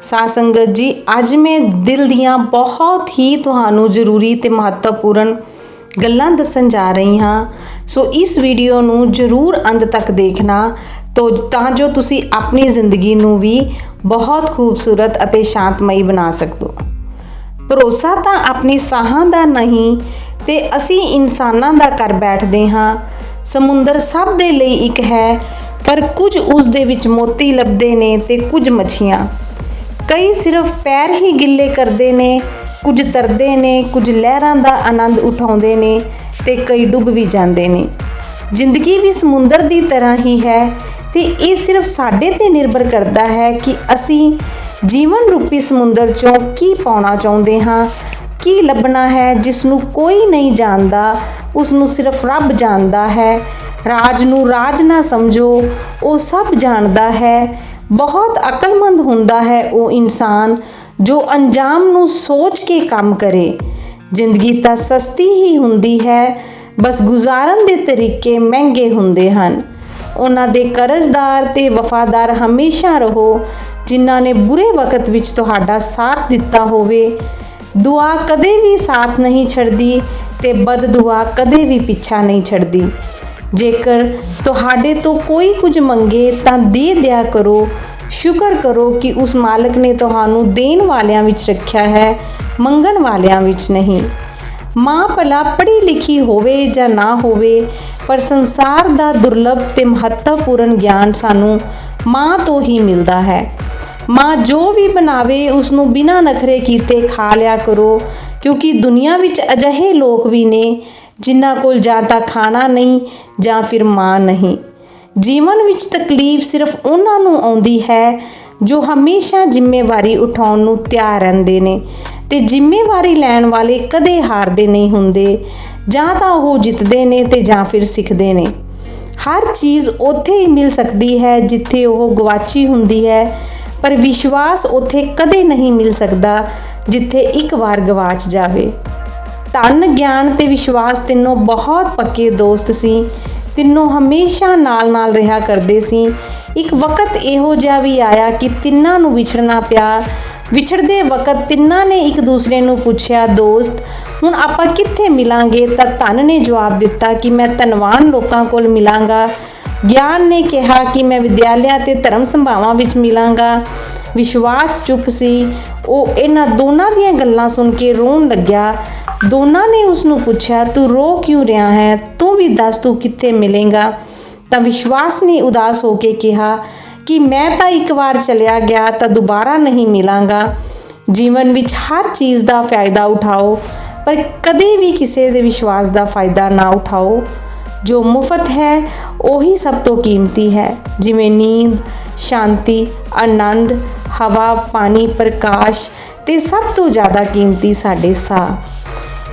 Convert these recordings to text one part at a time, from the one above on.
ਸਾਧ ਸੰਗਤ ਜੀ, ਅੱਜ ਮੈਂ ਦਿਲ ਦੀਆਂ ਬਹੁਤ ਹੀ ਤੁਹਾਨੂੰ ਜ਼ਰੂਰੀ ਤੇ ਮਹੱਤਵਪੂਰਨ ਗੱਲਾਂ ਦੱਸਣ ਜਾ ਰਹੀ ਹਾਂ। ਸੋ ਇਸ ਵੀਡੀਓ ਨੂੰ ਜ਼ਰੂਰ ਅੰਤ ਤੱਕ ਦੇਖਣਾ, ਤੋ ਤਾਂ ਜੋ ਤੁਸੀਂ ਆਪਣੀ ਜ਼ਿੰਦਗੀ ਨੂੰ ਵੀ ਬਹੁਤ ਖੂਬਸੂਰਤ ਅਤੇ ਸ਼ਾਂਤਮਈ ਬਣਾ ਸਕੋ ਭਰੋਸਾ ਤਾਂ ਆਪਣੀ ਸਾਹਾਂ ਦਾ ਨਹੀਂ, ਤੇ ਅਸੀਂ ਇਨਸਾਨਾਂ ਦਾ ਕਰ ਬੈਠਦੇ ਹਾਂ। ਸਮੁੰਦਰ ਸਭ ਦੇ ਲਈ ਇੱਕ ਹੈ, ਪਰ ਕੁਝ ਉਸ ਦੇ ਵਿੱਚ ਮੋਤੀ ਲੱਭਦੇ ਨੇ ਤੇ ਕੁਝ ਮੱਛੀਆਂ। ਕਈ ਸਿਰਫ ਪੈਰ ਹੀ ਗਿੱਲੇ ਕਰਦੇ ਨੇ, ਕੁਝ ਤਰਦੇ ਨੇ, ਕੁਝ ਲਹਿਰਾਂ ਦਾ ਆਨੰਦ ਉਠਾਉਂਦੇ ਨੇ ਤੇ ਕਈ ਡੁੱਬ ਵੀ ਜਾਂਦੇ ਨੇ। ਜ਼ਿੰਦਗੀ ਵੀ ਸਮੁੰਦਰ ਦੀ ਤਰ੍ਹਾਂ ਹੀ ਹੈ ਤੇ ਇਹ ਸਿਰਫ ਸਾਡੇ ਤੇ ਨਿਰਭਰ ਕਰਦਾ ਹੈ ਕਿ ਅਸੀਂ ਜੀਵਨ ਰੂਪੀ ਸਮੁੰਦਰ ਚੋਂ ਕੀ ਪਾਉਣਾ ਚਾਹੁੰਦੇ ਹਾਂ, ਕੀ ਲੱਭਣਾ ਹੈ ਜਿਸ ਨੂੰ ਕੋਈ ਨਹੀਂ ਜਾਣਦਾ ਉਸ ਨੂੰ ਸਿਰਫ ਰੱਬ ਜਾਣਦਾ ਹੈ। ਰਾਜ ਨੂੰ ਰਾਜ ਨਾ ਸਮਝੋ, ਉਹ ਸਭ ਜਾਣਦਾ ਹੈ। ਬਹੁਤ ਅਕਲਮੰਦ ਹੁੰਦਾ ਹੈ ਉਹ ਇਨਸਾਨ ਜੋ ਅੰਜਾਮ ਨੂੰ ਸੋਚ ਕੇ ਕੰਮ ਕਰੇ। ਜ਼ਿੰਦਗੀ ਤਾਂ ਸਸਤੀ ਹੀ ਹੁੰਦੀ ਹੈ, ਬਸ ਗੁਜ਼ਾਰਨ ਦੇ ਤਰੀਕੇ ਮਹਿੰਗੇ ਹੁੰਦੇ ਹਨ। ਉਹਨਾਂ ਦੇ ਕਰਜ਼ਦਾਰ ਤੇ ਵਫਾਦਾਰ ਹਮੇਸ਼ਾ ਰਹੋ, ਜਿਨ੍ਹਾਂ ਨੇ ਬੁਰੇ ਵਕਤ ਵਿੱਚ ਤੁਹਾਡਾ ਸਾਥ ਦਿੱਤਾ ਹੋਵੇ। ਦੁਆ ਕਦੇ ਵੀ ਸਾਥ ਨਹੀਂ ਛੱਡਦੀ ਤੇ ਬਦ ਦੁਆ ਕਦੇ ਵੀ ਪਿੱਛਾ ਨਹੀਂ ਛੱਡਦੀ। ਜੇਕਰ ਤੁਹਾਡੇ ਤੋਂ ਕੋਈ ਕੁਝ ਮੰਗੇ ਤਾਂ ਦੇ ਦਿਆ ਕਰੋ। ਸ਼ੁਕਰ ਕਰੋ ਕਿ ਉਸ ਮਾਲਕ ਨੇ ਤੁਹਾਨੂੰ ਦੇਣ ਵਾਲਿਆਂ ਵਿੱਚ ਰੱਖਿਆ ਹੈ, ਮੰਗਣ ਵਾਲਿਆਂ ਵਿੱਚ ਨਹੀਂ। ਮਾਂ ਭਲਾ ਪੜ੍ਹੀ ਲਿਖੀ ਹੋਵੇ ਜਾਂ ਨਾ ਹੋਵੇ, ਪਰ ਸੰਸਾਰ ਦਾ ਦੁਰਲਭ ਤੇ ਮਹੱਤਵਪੂਰਨ ਗਿਆਨ ਸਾਨੂੰ ਮਾਂ ਤੋਂ ਹੀ ਮਿਲਦਾ ਹੈ। ਮਾਂ ਜੋ ਵੀ ਬਣਾਵੇ, ਉਸ ਨੂੰ ਬਿਨਾਂ ਨਖਰੇ ਕੀਤੇ ਖਾ ਲਿਆ ਕਰੋ, ਕਿਉਂਕਿ ਦੁਨੀਆ ਵਿੱਚ ਅਜਿਹੇ ਲੋਕ ਵੀ ਨੇ ਜਿਨ੍ਹਾਂ ਕੋਲ ਜਾਂ ਤਾਂ ਖਾਣਾ ਨਹੀਂ ਜਾਂ ਫਿਰ ਮਾਂ ਨਹੀਂ। ਜੀਵਨ ਵਿੱਚ ਤਕਲੀਫ ਸਿਰਫ ਉਹਨਾਂ ਨੂੰ ਆਉਂਦੀ ਹੈ ਜੋ ਹਮੇਸ਼ਾ ਜ਼ਿੰਮੇਵਾਰੀ ਉਠਾਉਣ ਨੂੰ ਤਿਆਰ ਰਹਿੰਦੇ ਨੇ ਤੇ ਜ਼ਿੰਮੇਵਾਰੀ ਲੈਣ ਵਾਲੇ ਕਦੇ ਹਾਰਦੇ ਨਹੀਂ ਹੁੰਦੇ, ਜਾਂ ਤਾਂ ਉਹ ਜਿੱਤਦੇ ਨੇ ਤੇ ਜਾਂ ਫਿਰ ਸਿੱਖਦੇ ਨੇ। ਹਰ ਚੀਜ਼ ਉੱਥੇ ਹੀ ਮਿਲ ਸਕਦੀ ਹੈ ਜਿੱਥੇ ਉਹ ਗਵਾਚੀ ਹੁੰਦੀ ਹੈ, ਪਰ ਵਿਸ਼ਵਾਸ ਉੱਥੇ ਕਦੇ ਨਹੀਂ ਮਿਲ ਸਕਦਾ ਜਿੱਥੇ ਇੱਕ ਵਾਰ ਗਵਾਚ ਜਾਵੇ। ਧਨ ਗਿਆਨ ਤੇ ਵਿਸ਼ਵਾਸ ਤਿੰਨੋਂ ਬਹੁਤ ਪੱਕੇ ਦੋਸਤ ਸੀ। ਤਿੰਨੋਂ ਹਮੇਸ਼ਾ ਨਾਲ-ਨਾਲ ਰਿਹਾ ਕਰਦੇ ਸੀ। ਇੱਕ ਵਕਤ ਇਹੋ ਜਿਹਾ ਵੀ ਆਇਆ ਕਿ ਤਿੰਨਾਂ ਨੂੰ ਵਿਛੜਨਾ ਪਿਆ। ਵਿਛੜਦੇ ਵਕਤ ਤਿੰਨਾਂ ਨੇ ਇੱਕ ਦੂਸਰੇ ਨੂੰ ਪੁੱਛਿਆ, ਦੋਸਤ, ਹੁਣ ਆਪਾਂ ਕਿੱਥੇ ਮਿਲਾਂਗੇ? ਤਾਂ ਧਨ ਨੇ ਜਵਾਬ ਦਿੱਤਾ ਕਿ, ਮੈਂ ਧਨਵਾਨ ਲੋਕਾਂ ਕੋਲ ਮਿਲਾਂਗਾ। ਗਿਆਨ ਨੇ ਕਿਹਾ ਕਿ, ਮੈਂ ਵਿਦਿਆਲਿਆ ਤੇ ਧਰਮ ਸੰਭਾਵਾਂ ਵਿੱਚ ਮਿਲਾਂਗਾ। ਵਿਸ਼ਵਾਸ ਚੁੱਪ ਸੀ। ਉਹ ਇਹਨਾਂ ਦੋਨਾਂ ਦੀਆਂ ਗੱਲਾਂ ਸੁਣ ਕੇ ਰੋਣ ਲੱਗਿਆ। ਦੋਨਾਂ ਨੇ ਉਸ ਨੂੰ ਪੁੱਛਿਆ, ਤੂੰ ਰੋ ਕਿਉਂ ਰਿਹਾ ਹੈ? ਤੂੰ ਵੀ ਦੱਸ, ਤੂੰ ਕਿੱਥੇ ਮਿਲੇਗਾ? ਤਾਂ ਵਿਸ਼ਵਾਸ ਨੇ ਉਦਾਸ ਹੋ ਕੇ ਕਿਹਾ ਕਿ ਮੈਂ ਤਾਂ ਇੱਕ ਵਾਰ ਚਲਿਆ ਗਿਆ, ਤਾਂ ਦੁਬਾਰਾ ਨਹੀਂ ਮਿਲਾਂਗਾ। ਜੀਵਨ ਵਿੱਚ ਹਰ ਚੀਜ਼ ਦਾ ਫਾਇਦਾ ਉਠਾਓ, ਪਰ ਕਦੇ ਵੀ ਕਿਸੇ ਦੇ ਵਿਸ਼ਵਾਸ ਦਾ ਫਾਇਦਾ ਨਾ ਉਠਾਓ। ਜੋ ਮੁਫਤ ਹੈ, ਉਹੀ ਸਭ ਤੋਂ ਕੀਮਤੀ ਹੈ। ਜਿਵੇਂ ਨੀਂਦ, ਸ਼ਾਂਤੀ, ਆਨੰਦ, ਹਵਾ, ਪਾਣੀ, ਪ੍ਰਕਾਸ਼, ਤੇ ਸਭ ਤੋਂ ਜ਼ਿਆਦਾ ਕੀਮਤੀ ਸਾਡੇ ਸਾਹ।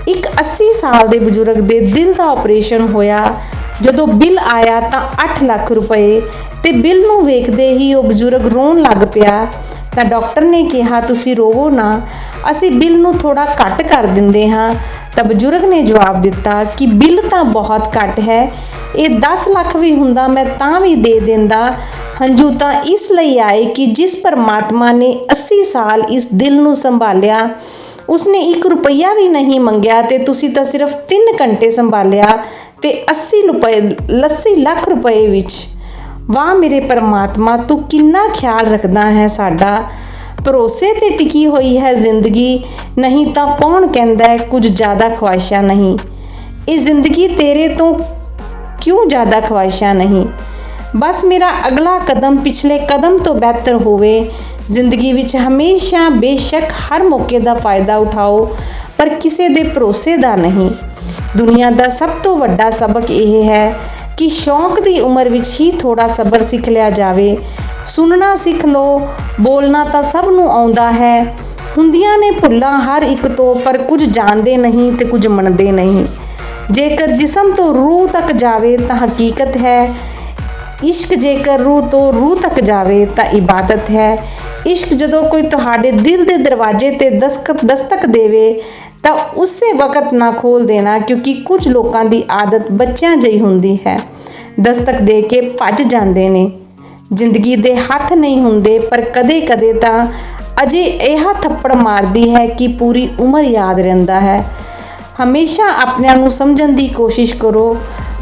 ਇੱਕ 80 ਸਾਲ ਦੇ ਬਜ਼ੁਰਗ ਦੇ ਦਿਲ ਦਾ ਆਪਰੇਸ਼ਨ ਹੋਇਆ। ਜਦੋਂ ਬਿੱਲ ਆਇਆ ਤਾਂ 8 ਲੱਖ ਰੁਪਏ ਤੇ ਬਿੱਲ ਨੂੰ ਵੇਖਦੇ ਹੀ ਉਹ ਬਜ਼ੁਰਗ ਰੋਣ ਲੱਗ ਪਿਆ। ਤਾਂ ਡਾਕਟਰ ਨੇ ਕਿਹਾ, ਤੁਸੀਂ ਰੋਵੋ ਨਾ, ਅਸੀਂ ਬਿੱਲ ਨੂੰ ਥੋੜਾ ਘੱਟ ਕਰ ਦਿੰਦੇ ਹਾਂ। ਤਾਂ ਬਜ਼ੁਰਗ ਨੇ ਜਵਾਬ ਦਿੱਤਾ ਕਿ ਬਿੱਲ ਤਾਂ ਬਹੁਤ ਘੱਟ ਹੈ, ਇਹ 10 ਲੱਖ ਵੀ ਹੁੰਦਾ, ਮੈਂ ਤਾਂ ਵੀ ਦੇ ਦਿੰਦਾ। ਹੰਝੂ ਤਾਂ ਇਸ ਲਈ ਆਏ ਕਿ ਜਿਸ ਪਰਮਾਤਮਾ ਨੇ 80 ਸਾਲ ਇਸ ਦਿਲ ਨੂੰ ਸੰਭਾਲਿਆ ਉਸਨੇ 1 ਰੁਪਈਆ ਵੀ ਨਹੀਂ ਮੰਗਿਆ ਤੇ ਤੁਸੀਂ ਤਾਂ ਸਿਰਫ 3 ਘੰਟੇ ਸੰਭਾਲਿਆ ਤੇ 80 ਰੁਪਏ 80 ਲੱਖ ਰੁਪਏ ਵਿੱਚ। ਵਾਹ ਮੇਰੇ ਪਰਮਾਤਮਾ, ਤੂੰ ਕਿੰਨਾ ਖਿਆਲ ਰੱਖਦਾ ਹੈ ਸਾਡਾ। ਭਰੋਸੇ ਤੇ ਟਿਕੀ ਹੋਈ ਹੈ ਜ਼ਿੰਦਗੀ, ਨਹੀਂ ਤਾਂ ਕੌਣ ਕਹਿੰਦਾ ਹੈ ਕੁਝ ਜ਼ਿਆਦਾ ਖਵਾਇਸ਼ਾਂ ਨਹੀਂ। ਇਹ ਜ਼ਿੰਦਗੀ ਤੇਰੇ ਤੋਂ ਕਿਉਂ ਜ਼ਿਆਦਾ ਖਵਾਇਸ਼ਾਂ ਨਹੀਂ? ਬਸ ਮੇਰਾ ਅਗਲਾ ਕਦਮ ਪਿਛਲੇ ਕਦਮ ਤੋਂ ਬਿਹਤਰ ਹੋਵੇ। ਜ਼ਿੰਦਗੀ ਵਿੱਚ ਹਮੇਸ਼ਾ ਬੇਸ਼ੱਕ ਹਰ ਮੌਕੇ ਦਾ ਫਾਇਦਾ ਉਠਾਓ, ਪਰ ਕਿਸੇ ਦੇ ਭਰੋਸੇ ਦਾ ਨਹੀਂ। ਦੁਨੀਆ ਦਾ ਸਭ ਤੋਂ ਵੱਡਾ ਸਬਕ ਇਹ ਹੈ ਕਿ ਸ਼ੌਂਕ ਦੀ ਉਮਰ ਵਿੱਚ ਹੀ ਥੋੜਾ ਸਬਰ ਸਿੱਖ ਲਿਆ ਜਾਵੇ। ਸੁਣਨਾ ਸਿੱਖ ਲਓ, ਬੋਲਣਾ ਤਾਂ ਸਭ ਨੂੰ ਆਉਂਦਾ ਹੈ। ਹੁੰਦੀਆਂ ਨੇ ਭੁੱਲਾਂ ਹਰ ਇੱਕ ਤੋਂ, ਪਰ ਕੁਝ ਜਾਣਦੇ ਨਹੀਂ ਤੇ ਕੁਝ ਮੰਨਦੇ ਨਹੀਂ। ਜੇਕਰ ਜਿਸਮ ਤੋਂ ਰੂਹ ਤੱਕ ਜਾਵੇ ਤਾਂ ਹਕੀਕਤ ਹੈ, ਇਸ਼ਕ ਜੇਕਰ ਰੂਹ ਤੋਂ ਰੂਹ ਤੱਕ ਜਾਵੇ ਤਾਂ ਇਬਾਦਤ ਹੈ। ਇਸ਼ਕ ਜਦੋਂ ਕੋਈ ਤੁਹਾਡੇ ਦਿਲ ਦੇ ਦਰਵਾਜ਼ੇ ਤੇ ਦਸਤਕ ਦਸਤਕ ਦੇਵੇ, ਤਾਂ ਉਸੇ ਵਕਤ ਨਾ ਖੋਲ ਦੇਣਾ, ਕਿਉਂਕਿ ਕੁਝ ਲੋਕਾਂ ਦੀ ਆਦਤ ਬੱਚਿਆਂ ਜਿਹੀ ਹੁੰਦੀ ਹੈ। ਦਸਤਕ ਦੇ ਕੇ ਭੱਜ ਜਾਂਦੇ ਨੇ। ਜ਼ਿੰਦਗੀ ਦੇ ਹੱਥ ਨਹੀਂ ਹੁੰਦੇ, ਪਰ ਕਦੇ-ਕਦੇ ਤਾਂ ਅਜੇ ਇਹ ਥੱਪੜ ਮਾਰਦੀ ਹੈ ਕਿ ਪੂਰੀ ਉਮਰ ਯਾਦ ਰਹਿੰਦਾ ਹੈ। ਹਮੇਸ਼ਾ ਆਪਣਿਆਂ ਨੂੰ ਸਮਝਣ ਦੀ ਕੋਸ਼ਿਸ਼ ਕਰੋ,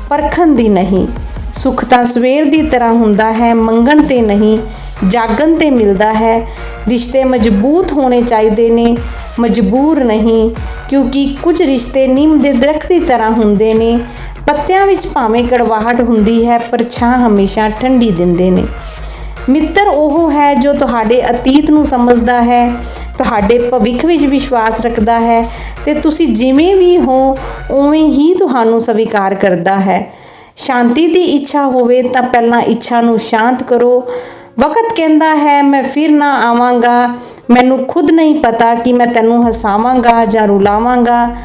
ਪਰਖਣ ਦੀ ਨਹੀਂ। ਸੁੱਖ ਤਾਂ ਸਵੇਰ ਦੀ ਤਰ੍ਹਾਂ ਹੁੰਦਾ ਹੈ, ਮੰਗਣ ਤੇ ਨਹੀਂ। ਜਾਗਣ ਤੇ ਮਿਲਦਾ ਹੈ। ਰਿਸ਼ਤੇ ਮਜ਼ਬੂਤ ਹੋਣੇ ਚਾਹੀਦੇ ਨੇ। ਮਜਬੂਰ ਨਹੀਂ, ਕਿਉਂਕਿ ਕੁਝ ਰਿਸ਼ਤੇ ਨਿੰਮ ਦੇ ਦਰਖਤ ਦੀ ਤਰ੍ਹਾਂ ਹੁੰਦੇ ਨੇ। ਪੱਤਿਆਂ ਵਿੱਚ ਭਾਵੇਂ ਕੜਵਾਹਟ ਹੁੰਦੀ ਹੈ, ਪਰ ਛਾਂ ਹਮੇਸ਼ਾ ਠੰਡੀ ਦਿੰਦੇ ਨੇ। ਮਿੱਤਰ ਉਹ ਹੈ ਜੋ ਤੁਹਾਡੇ ਅਤੀਤ ਨੂੰ ਸਮਝਦਾ ਹੈ, ਤੁਹਾਡੇ ਭਵਿੱਖ ਵਿੱਚ ਵਿਸ਼ਵਾਸ ਰੱਖਦਾ ਹੈ ਤੇ ਤੁਸੀਂ ਜਿਵੇਂ ਵੀ ਹੋ, ਉਵੇਂ ਹੀ ਤੁਹਾਨੂੰ ਸਵੀਕਾਰ ਕਰਦਾ ਹੈ। ਸ਼ਾਂਤੀ ਦੀ ਇੱਛਾ ਹੋਵੇ ਤਾਂ ਪਹਿਲਾਂ ਇੱਛਾ ਨੂੰ ਸ਼ਾਂਤ ਕਰੋ। ਵਕਤ ਕਹਿੰਦਾ ਹੈ, ਮੈਂ ਫਿਰ ਨਾ ਆਵਾਂਗਾ। ਮੈਨੂੰ ਖੁਦ ਨਹੀਂ ਪਤਾ ਕਿ ਮੈਂ ਤੈਨੂੰ ਹਸਾਵਾਂਗਾ ਜਾਂ ਰੁਲਾਵਾਂਗਾ।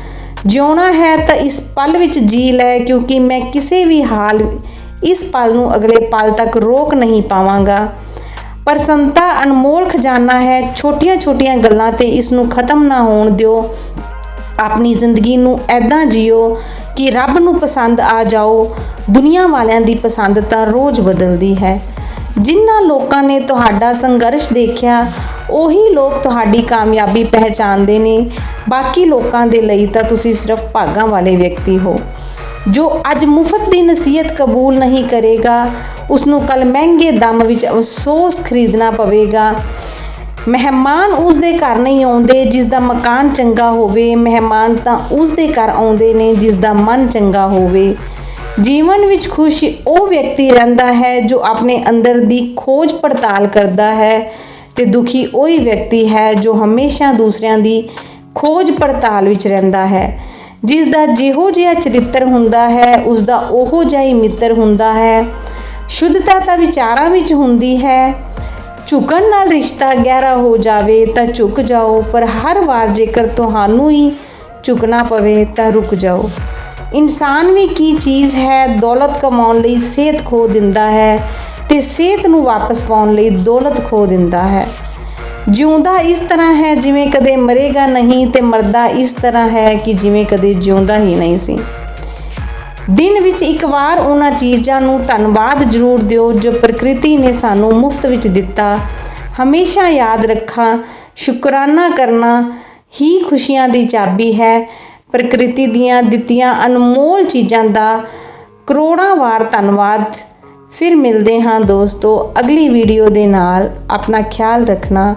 ਜਿਉਣਾ ਹੈ ਤਾਂ ਇਸ ਪਲ ਵਿੱਚ ਜੀ ਲੈ, ਕਿਉਂਕਿ ਮੈਂ ਕਿਸੇ ਵੀ ਹਾਲ, ਇਸ ਪਲ ਨੂੰ ਅਗਲੇ ਪਲ ਤੱਕ ਰੋਕ ਨਹੀਂ ਪਾਵਾਂਗਾ। ਪ੍ਰਸੰਤਾ ਅਨਮੋਲ ਖਜ਼ਾਨਾ ਹੈ, ਛੋਟੀਆਂ-ਛੋਟੀਆਂ ਗੱਲਾਂ ਤੇ ਇਸ ਨੂੰ ਖਤਮ ਨਾ ਹੋਣ ਦਿਓ। ਆਪਣੀ ਜ਼ਿੰਦਗੀ ਨੂੰ ਐਦਾਂ ਜਿਓ ਕਿ ਰੱਬ ਨੂੰ ਪਸੰਦ ਆ ਜਾਓ। ਦੁਨੀਆ ਵਾਲਿਆਂ ਦੀ ਪਸੰਦ ਤਾਂ ਰੋਜ਼ ਬਦਲਦੀ ਹੈ। ਜਿਨ੍ਹਾਂ ਲੋਕਾਂ ਨੇ ਤੁਹਾਡਾ ਸੰਘਰਸ਼ ਦੇਖਿਆ, ਉਹੀ ਲੋਕ ਤੁਹਾਡੀ ਕਾਮਯਾਬੀ ਪਹਿਚਾਨਦੇ ਨੇ। ਬਾਕੀ ਲੋਕਾਂ ਦੇ ਲਈ ਤਾਂ ਤੁਸੀਂ ਸਿਰਫ ਭਾਗਾਂ ਵਾਲੇ ਵਿਅਕਤੀ ਹੋ। ਜੋ ਅੱਜ ਮੁਫਤ ਦੀ ਨਸੀਹਤ ਕਬੂਲ ਨਹੀਂ ਕਰੇਗਾ ਉਸ ਨੂੰ ਕੱਲ ਮਹਿੰਗੇ ਦਮ ਵਿੱਚ ਅਫਸੋਸ ਖਰੀਦਣਾ ਪਵੇਗਾ। ਮਹਿਮਾਨ ਉਸ ਦੇ ਘਰ ਨਹੀਂ ਆਉਂਦੇ ਜਿਸ ਦਾ ਮਕਾਨ ਚੰਗਾ ਹੋਵੇ। ਮਹਿਮਾਨ ਤਾਂ ਉਸ ਦੇ ਘਰ ਆਉਂਦੇ ਨੇ ਜਿਸ ਦਾ ਮਨ ਚੰਗਾ ਹੋਵੇ। ਜੀਵਨ ਵਿੱਚ ਖੁਸ਼ ਉਹ ਵਿਅਕਤੀ ਰਹਿੰਦਾ ਹੈ ਜੋ ਆਪਣੇ ਅੰਦਰ ਦੀ ਖੋਜ ਪੜਤਾਲ ਕਰਦਾ ਹੈ ਤੇ ਦੁਖੀ ਉਹੀ ਵਿਅਕਤੀ ਹੈ ਜੋ ਹਮੇਸ਼ਾ ਦੂਸਰਿਆਂ ਦੀ ਖੋਜ ਪੜਤਾਲ ਵਿੱਚ ਰਹਿੰਦਾ ਹੈ। ਜਿਸ ਦਾ ਜਿਹੋ ਜਿਹਾ ਚਰਿੱਤਰ ਹੁੰਦਾ ਹੈ, ਉਸ ਦਾ ਉਹੋ ਜਿਹਾ ਹੀ ਮਿੱਤਰ ਹੁੰਦਾ ਹੈ। ਸ਼ੁੱਧਤਾ ਤਾਂ ਵਿਚਾਰਾਂ ਵਿੱਚ ਹੁੰਦੀ ਹੈ। ਝੁਕਣ ਨਾਲ ਰਿਸ਼ਤਾ ਗਹਿਰਾ ਹੋ ਜਾਵੇ ਤਾਂ ਝੁਕ ਜਾਓ, ਪਰ ਹਰ ਵਾਰ ਜੇਕਰ ਤੁਹਾਨੂੰ ਹੀ ਝੁਕਣਾ ਪਵੇ ਤਾਂ ਰੁਕ ਜਾਓ। ਇਨਸਾਨ ਵੀ ਕੀ ਚੀਜ਼ ਹੈ, ਦੌਲਤ ਕਮਾਉਣ ਲਈ ਸਿਹਤ ਖੋ ਦਿੰਦਾ ਹੈ ਤੇ ਸਿਹਤ ਨੂੰ ਵਾਪਸ ਪਾਉਣ ਲਈ ਦੌਲਤ ਖੋ ਦਿੰਦਾ ਹੈ। ਜਿਉਂਦਾ ਇਸ ਤਰ੍ਹਾਂ ਹੈ ਜਿਵੇਂ ਕਦੇ ਮਰੇਗਾ ਨਹੀਂ ਤੇ ਮਰਦਾ ਇਸ ਤਰ੍ਹਾਂ ਹੈ ਕਿ ਜਿਵੇਂ ਕਦੇ ਜਿਉਂਦਾ ਹੀ ਨਹੀਂ ਸੀ। ਦਿਨ ਵਿੱਚ ਇੱਕ ਵਾਰ ਉਹਨਾਂ ਚੀਜ਼ਾਂ ਨੂੰ ਧੰਨਵਾਦ ਜ਼ਰੂਰ ਦਿਓ ਜੋ ਪ੍ਰਕਿਰਤੀ ਨੇ ਸਾਨੂੰ ਮੁਫਤ ਵਿੱਚ ਦਿੱਤਾ। ਹਮੇਸ਼ਾ ਯਾਦ ਰੱਖਾਂ, ਸ਼ੁਕਰਾਨਾ ਕਰਨਾ ਹੀ ਖੁਸ਼ੀਆਂ ਦੀ ਚਾਬੀ ਹੈ। ਪ੍ਰਕਿਰਤੀ ਦੀਆਂ ਦਿੱਤੀਆਂ ਅਨਮੋਲ ਚੀਜ਼ਾਂ ਦਾ ਕਰੋੜਾਂ ਵਾਰ ਧੰਨਵਾਦ। ਫਿਰ ਮਿਲਦੇ ਹਾਂ ਦੋਸਤੋ ਅਗਲੀ ਵੀਡੀਓ ਦੇ ਨਾਲ। ਆਪਣਾ ਖਿਆਲ ਰੱਖਣਾ।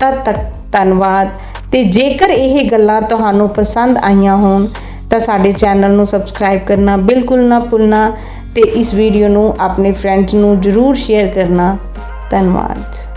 ਤਦ ਤੱਕ ਧੰਨਵਾਦ। ਤੇ ਜੇਕਰ ਇਹ ਗੱਲਾਂ ਤੁਹਾਨੂੰ ਪਸੰਦ ਆਈਆਂ ਹੋਣ, ਤਾਂ ਸਾਡੇ ਚੈਨਲ ਨੂੰ ਸਬਸਕ੍ਰਾਈਬ ਕਰਨਾ ਬਿਲਕੁਲ ਨਾ ਭੁੱਲਣਾ ਤੇ ਇਸ ਵੀਡੀਓ ਨੂੰ ਆਪਣੇ ਫਰੈਂਡਸ ਨੂੰ ਜਰੂਰ ਸ਼ੇਅਰ ਕਰਨਾ। ਧੰਨਵਾਦ।